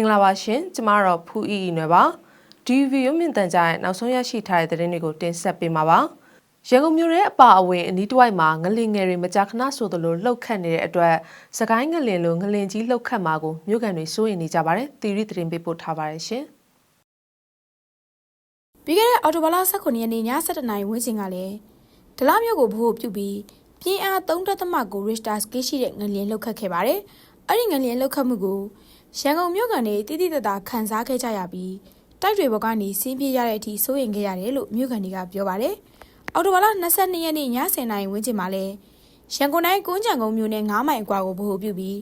င်္ဂလာပါရှင်ကျမတော့ဖူအီအီနွယ်ပါဒီဗီဒီယိုမြင့်တန်ကြားရဲ့နောက်ဆုံးရရှိထားတဲ့သတင်းတွေကိုတင်ဆက်ပေးမှာပါရန်ကုန်မြို့ရဲ့အပါအဝင်အနီးတစ်ဝိုက်မှာငလင်ငယ်တွေမကြာခဏဆိုသလိုလှုပ်ခတ်နေတဲ့အတွက်စကိုင်းငလင်လိုငလင်ကြီးလှုပ်ခတ်မှာကိုမြို့ကန်တွေစိုးရိမ်နေကြပါတယ်တီရီသတင်းပေးပို့ထားပါတယ်ရှင်ပြီးခဲ့တဲ့အော်တိုဘာလ18ရက်နေ့ည7:00နာရီဝန်းကျင်ကလည်းဒလမြို့ကိုဗဟိုပြုပြီးပြင်းအား3.9 Richter scale ရှိတဲ့ငလျင်လှုပ်ခတ်ခဲ့ပါတယ်။အဲ့ဒီငလျင်လှုပ်ခတ်မှုကို ရန်ကုန်မြို့ကနေတိတိတတ်တာခန်းစားခဲ့ကြရပြီးတိုက်တွေဘော်ကနေစင်းပြေးရတဲ့အထိစိုးရင်ခဲ့ရတယ်လို့မြို့ကန်တွေကပြောပါတယ်။အော်တိုဘာလ22ရက်နေ့ည10:00နာရီဝန်းကျင်မှာလည်းရန်ကုန်တိုင်းကုန်းချံကုန်းမြို့နယ်9မိုင်အကွာကိုဗဟိုပြုပြီး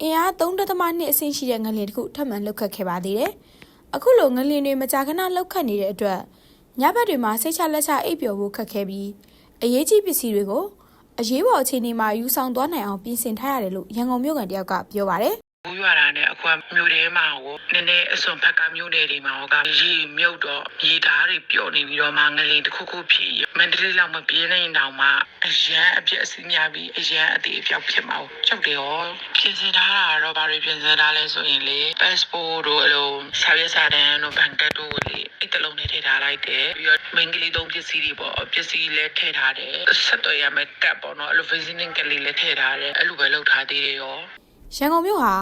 အင်အား3.2အဆင့်ရှိတဲ့ငလျင်တစ်ခုထပ်မံလှုပ်ခတ်ခဲ့ပါသေးတယ်။အခုလိုငလျင်တွေမကြာခဏလှုပ်ခတ်နေတဲ့အတွက်ညဘက်တွေမှာစိတ်ချလက်ချအိပ်ပျော်ဖို့ခက်ခဲပြီးအရေးကြီးပစ္စည်းတွေကိုအရေးပေါ်အခြေအနေမှာယူဆောင်သွားနိုင်အောင်ပြင်ဆင်ထားရတယ်လို့ရန်ကုန်မြို့ကန်တယောက်ကပြောပါတယ် ဘူးရွာတာနဲ့အခုကမြို့ထဲမှာဟိုနည်းနည်းအစွန်ဖက်ကမြို့နယ်တွေမှာဟိုကရေမြုပ်တော့ရေဓာတ်တွေပျော့နေပြီးတော့မှငလင်တစ်ခုခုဖြစ်ရမန္တလေးလောက်မပြင်းနိုင်တော့မှအရန်အပြည့်အစည်းများပြီးအရန်အသေးအပြောက်ဖြစ်မှာဟုတ်ချုပ်တယ်ရောပြင်ဆင်ထားတာတော့ဘာတွေပြင်ဆင်ထားလဲဆိုရင်လေ passport တို့အလိုစာရွက်စာတမ်းတို့ဘန်ကတ်တို့လေအဲ့တလုံးနဲ့ထည့်ထားလိုက်တယ်ပြီးတော့မိန်းကလေးသုံးပစ္စည်းတွေပေါ့ပစ္စည်းလည်းထည့်ထားတယ်ဆက်သွယ်ရမယ့်ကတ်ပေါ့နော်အဲ့လို visiting ကလေးလည်းထည့်ထားတယ်အဲ့လိုပဲလုပ်ထားသေးတယ်ရော။ ရန်ကုန်မြို့ဟာ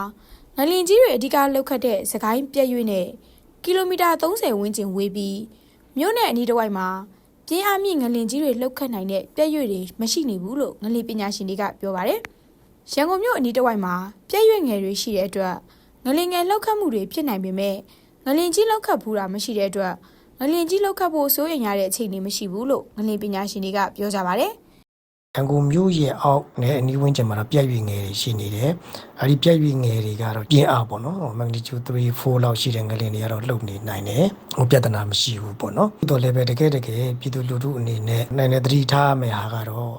ငလင်ကြီးတွေအဓိကလှုပ်ခတ်တဲ့စကိုင်းပြည့်ရွေ့နဲ့ကီလိုမီတာ30ဝန်းကျင်ဝေးပြီးမြို့နယ်အနီးတစ်ဝိုက်မှာပြင်းအားမြင့်ငလင်ကြီးတွေလှုပ်ခတ်နိုင်တဲ့ပြည့်ရွေ့တွေမရှိနေဘူးလို့ငလင်ပညာရှင်တွေကပြောပါတယ်။ရန်ကုန်မြို့အနီးတစ်ဝိုက်မှာပြည့်ရွေ့ငယ်တွေရှိတဲ့အတွက်ငလင်ငယ်လှုပ်ခတ်မှုတွေဖြစ်နိုင်ပေမဲ့ငလင်ကြီးလှုပ်ခတ်ဘူးတာမရှိတဲ့အတွက်ငလင်ကြီးလှုပ်ခတ်ဖို့စိုးရိမ်ရတဲ့အခြေအနေမရှိဘူးလို့ငလင်ပညာရှင်တွေကပြောကြပါတယ်။ရ န်ကုန်မြို့ရဲ့အောက်နဲ့အနီးဝန်းကျင်မှာတော့ပြက်ရွေငယ်တွေရှိနေတယ်။အဲဒီပြက်ရွေငယ်တွေကတော့ပြင်းအားပေါ့နော်။ magnitude 3 4လောက်ရှိတဲ့ငလျင်တွေကတော့လှုပ်နေနိုင်တယ်။ဟိုပြဿနာမရှိဘူးပေါ့နော်။တော်လည်းပဲတကယ်တကယ်ပြည်သူလူထုအနေနဲ့နိုင်တဲ့သတိထားရမယ့်ဟာကတော့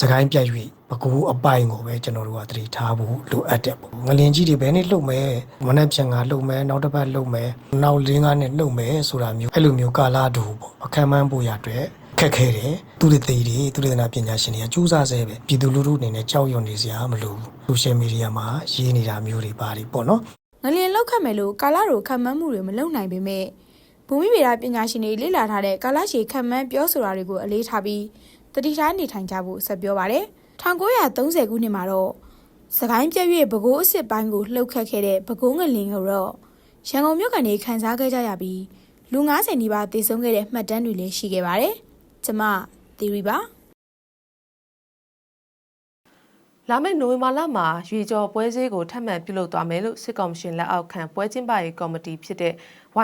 စကိုင်းပြက်ရွေပကူအပိုင်ကိုပဲကျွန်တော်တို့ကသတိထားဖို့လိုအပ်တယ်ပေါ့။ငလျင်ကြီးတွေဘယ်နဲ့လှုပ်မဲမနေ့ပြန်ကလှုပ်မဲနောက်တစ်ပတ်လှုပ်မဲနောက်လင်းကားနဲ့လှုပ်မဲဆိုတာမျိုးအဲ့လိုမျိုးကာလာတူပေါ့အခမ်းမန်းဖို့ရအတွက် ခက်ခဲတယ်သူတွေသေးတွေသူတွေနာပညာရှင်တွေကစူးစမ်းဆဲပဲပြည်သူလူထုအနေနဲ့ကြောက်ရွံ့နေစရာမလိုဘူးဆိုရှယ်မီဒီယာမှာရေးနေတာမျိုးတွေပါတယ်ပေါ့နော်ငလျင်လောက်ခတ်မယ်လို့ကာလာတို့ခံမှန်းမှုတွေမလုပ်နိုင်ပေမဲ့ဘူမိဗေဒပညာရှင်တွေလေ့လာထားတဲ့ကာလာရှည်ခံမှန်းပြောဆိုတာတွေကိုအလေးထားပြီးတတိထားနေထိုင်ကြဖို့ဆက်ပြောပါတယ်1930ခုနှစ်မှာတော့စကိုင်းပြည့်ရွေ့ပဲခူးအစ်စ်ပိုင်းကိုလှုပ်ခတ်ခဲ့တဲ့ပဲခူးငလျင်ကိုတော့ရန်ကုန်မြို့ကနေခန်းစားခဲ့ကြရပြီးလူ90နီးပါးတည်ဆုံးခဲ့တဲ့မှတ်တမ်းတွေလည်းရှိခဲ့ပါတယ် ကျမသီရီပါလာမယ့်နိုဝင်ဘာလမှာရွေကျော်ပွဲစည်းကိုထပ်မံပြုလုပ်သွားမယ်လို့စစ်ကောင်ရှင်လက်အောက်ခံပွဲကျင်းပရေးကော်မတီဖြစ်တဲ့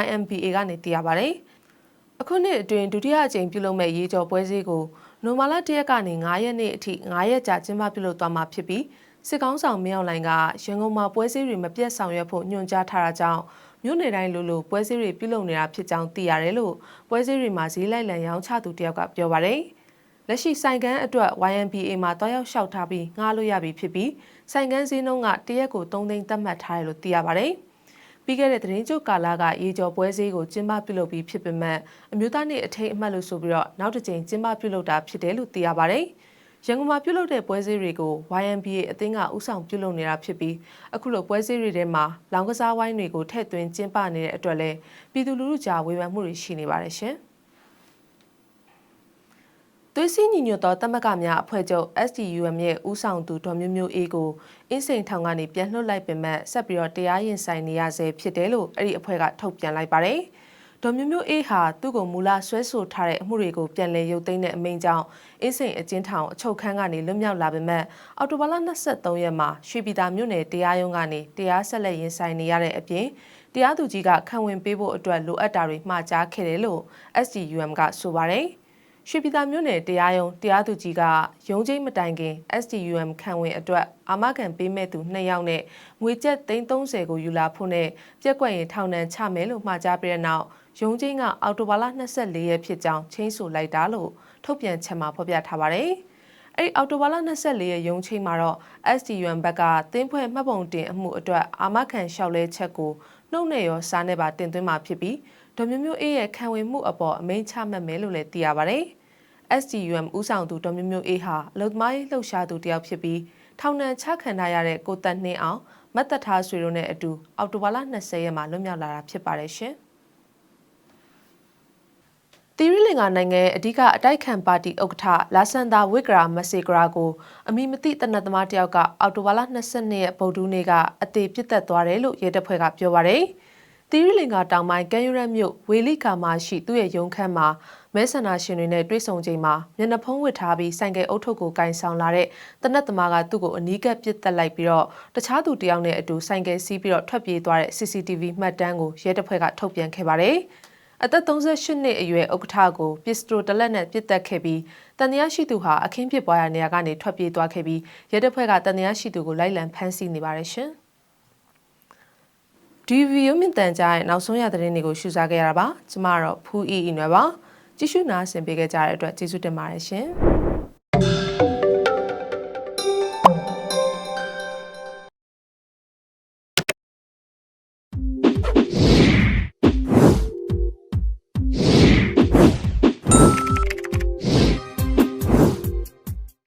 YMBA ကနေသိရပါတယ်။အခုနှစ်အတွင်းဒုတိယအကြိမ်ပြုလုပ်မဲ့ရေကျော်ပွဲစည်းကိုနိုဝင်ဘာလ၁ရက်ကနေ9ရက်နေ့အထိ9ရက်ကြာကျင်းပပြုလုပ်သွားမှာဖြစ်ပြီး စစ်ကောင်းဆောင်မင်းအောင်လှိုင်ကရန်ကုန်မှာပွဲစည်းတွေမပြတ်ဆောင်ရွက်ဖို့ညွှန်ကြားထားတာကြောင့်မြို့နယ်တိုင်းလိုလိုပွဲစည်းတွေပြုလုပ်နေတာဖြစ်ကြောင်းသိရတယ်လို့ပွဲစည်းတွေမှာဈေးလိုက်လံရောင်းချသူတယောက်ကပြောပါတယ်။လက်ရှိဆိုင်ကန်းအတွက် YMBA မှာတွားရောက်လျှောက်ထားပြီးငှားလို့ရပြီဖြစ်ပြီးဆိုင်ကန်းဈေးနှုန်းကတရက်ကို3သိန်းသတ်မှတ်ထားတယ်လို့သိရပါတယ်။ပြီးခဲ့တဲ့သတင်းကြုတ်ကာလကရေကျော်ပွဲဈေးကိုကျင်းပပြုလုပ်ပြီးဖြစ်ပေမဲ့အမျိုးသားနေ့အထိမ်းအမှတ်လို့ဆိုပြီးတော့နောက်တစ်ကြိမ်ကျင်းပပြုလုပ်တာဖြစ်တယ်လို့သိရပါတယ်။ ရန်ကုန်မှာပြုလုပ်တဲ့ပွဲစည်းတွေကို YMBA အသင်းကဥဆောင်ပြုလုပ်နေတာဖြစ်ပြီးအခုလိုပွဲစည်းတွေထဲမှာလောင်ကစားဝိုင်းတွေကိုထည့်သွင်းကျင်းပနေတဲ့အတွက်လည်းပြည်သူလူထုကြားဝေဖန်မှုတွေရှိနေပါတယ်ရှင်။သွေးစည်းညီညွတ်သောတမကများအဖွဲ့ချုပ် SDUM ရဲ့ဦးဆောင်သူဒေါ်မျိုးမျိုးအေးကိုအင်းစိန်ထောင်ကနေပြန်လွှတ်လိုက်ပေမဲ့ဆက်ပြီးတော့တရားရင်ဆိုင်နေရဆဲဖြစ်တယ်လို့အဲ့ဒီအဖွဲ့ကထုတ်ပြန်လိုက်ပါတယ်။ ဒေါ်မျိုးမျိုးအေးဟာသူ့ကိုမူလဆွဲဆိုထားတဲ့အမှုတွေကိုပြန်လည်ရုပ်သိမ်းတဲ့အမိန့်ကြောင့်အင်းစိန်အကျဉ်းထောင်အချုပ်ခန်းကနေလွတ်မြောက်လာပေမဲ့အော်တိုဘာလ23ရက်မှာရွှေပြည်သာမြို့နယ်တရားရုံးကနေတရားဆက်လက်ရင်ဆိုင်နေရတဲ့အပြင်တရားသူကြီးကခံဝင်ပေးဖို့အတွက်လိုအပ်တာတွေမှာကြားခဲ့တယ်လို့ SDUM ကဆိုပါတယ်။ ရွှေပြည်သာမြို့နယ်တရားရုံးတရားသူကြီးကရုံးချင်းမတိုင်ခင် STUM ခံဝင်အတွက်အာမခံပေးမဲ့သူ2ယောက်နဲ့ငွေကျပ်330ကိုယူလာဖို့နဲ့ပြက်ကွက်ရင်ထောင်ဒဏ်ချမယ်လို့မှာကြားပြီးတဲ့နောက်ရုံးချင်းကအော်တိုဘာလ24ရက်ဖြစ်ကြောင်းချင်းဆိုလိုက်တာလို့ထုတ်ပြန်ချက်မှာဖော်ပြထားပါတယ်။အဲ့ဒီအော်တိုဘာလ24ရက်ရုံးချင်းမှာတော့ STUM ဘက်ကတင်းဖွဲ့မှတ်ပုံတင်အမှုအတွက်အာမခံလျှောက်လဲချက်ကိုနှုတ်နဲ့ရောစားနဲ့ပါတင်သွင်းมาဖြစ်ပြီးဒေါ်မျိုးမျိုးအေးရဲ့ခံဝင်မှုအပေါ်အမိန့်ချမှတ်မယ်လို့လည်းသိရပါတ ယ်။ STUM ဦးဆောင်သူဒေါ်မျိုးမျိုးအေးဟာအလုသမားရေးလှုပ်ရှားသူတယောက်ဖြစ်ပြီးထောင်ဒဏ်ချခံထားရတဲ့ကိုတက်နှင်းအောင်မမတ်သက်ထားဆွေတို့နဲ့အတူအောက်တိုဘာလ20ရက်မှာလွတ်မြောက်လာတာဖြစ်ပါတယ်ရှင်။တီရီလင်္ကာနိုင်ငံအဓိကအတိုက်ခံပါတီဥက္ကဋ္ဌလာဆန်ဒါဝစ်ဂရာမက်ဆီဂရာကိုအမိမသိတနတ်သမားတယောက်ကအော်တိုဘာလ22ရက်ဗုဒ္ဓနေ့ကအသေးပြစ်တက်သွားတယ်လို့ရဲတပ်ဖွဲ့ကပြောပါရယ်။တီရီလင်္ကာတောင်ပိုင်းကန်ယူရတ်မြို့ဝေလိကာမှာရှိသူ့ရဲ့ရုံးခန်းမှာ မဲဆန္ဒရှင်တွေနဲ့တွေ့ဆုံချိန်မှာမျက်နှာဖုံးဝစ်ထားပြီးဆိုင်ကယ်အုပ်ထုပ်ကိုကင်ဆောင်လာတဲ့တနတ်သမားကသူ့ကိုအနီးကပ်ပစ်တက်လိုက်ပြီးတော့တခြားသူတယောက်နဲ့အတူဆိုင်ကယ်စီးပြီးတော့ထွက်ပြေးသွားတဲ့ CCTV မှတ်တမ်းကိုရဲတပ်ဖွဲ့ကထုတ်ပြန်ခဲ့ပါတယ်။အသက်38နှစ်အရွယ်ဥက္ကဋ္ဌကိုပစ္စတိုတလက်နဲ့ပစ်တက်ခဲ့ပြီးတန်တရားရှိသူဟာအခင်းဖြစ်ပွားရာနေရာကနေထွက်ပြေးသွားခဲ့ပြီးရဲတပ်ဖွဲ့ကတန်တရားရှိသူကိုလိုက်လံဖမ်းဆီးနေပါတယ်ရှင်။ဒီဗီဒီယိုမြင့်တန်ကြားရဲ့နောက်ဆုံးရသတင်းတွေကိုရှုစားခဲ့ရတာပါ။ကျမကတော့ဖူးအီအီနွယ်ပါ။ ကြည့်ရှုနားဆင်ပေးခဲ့ကြတဲ့အတွက်ကျေးဇူးတင်ပါတယ်ရှင်။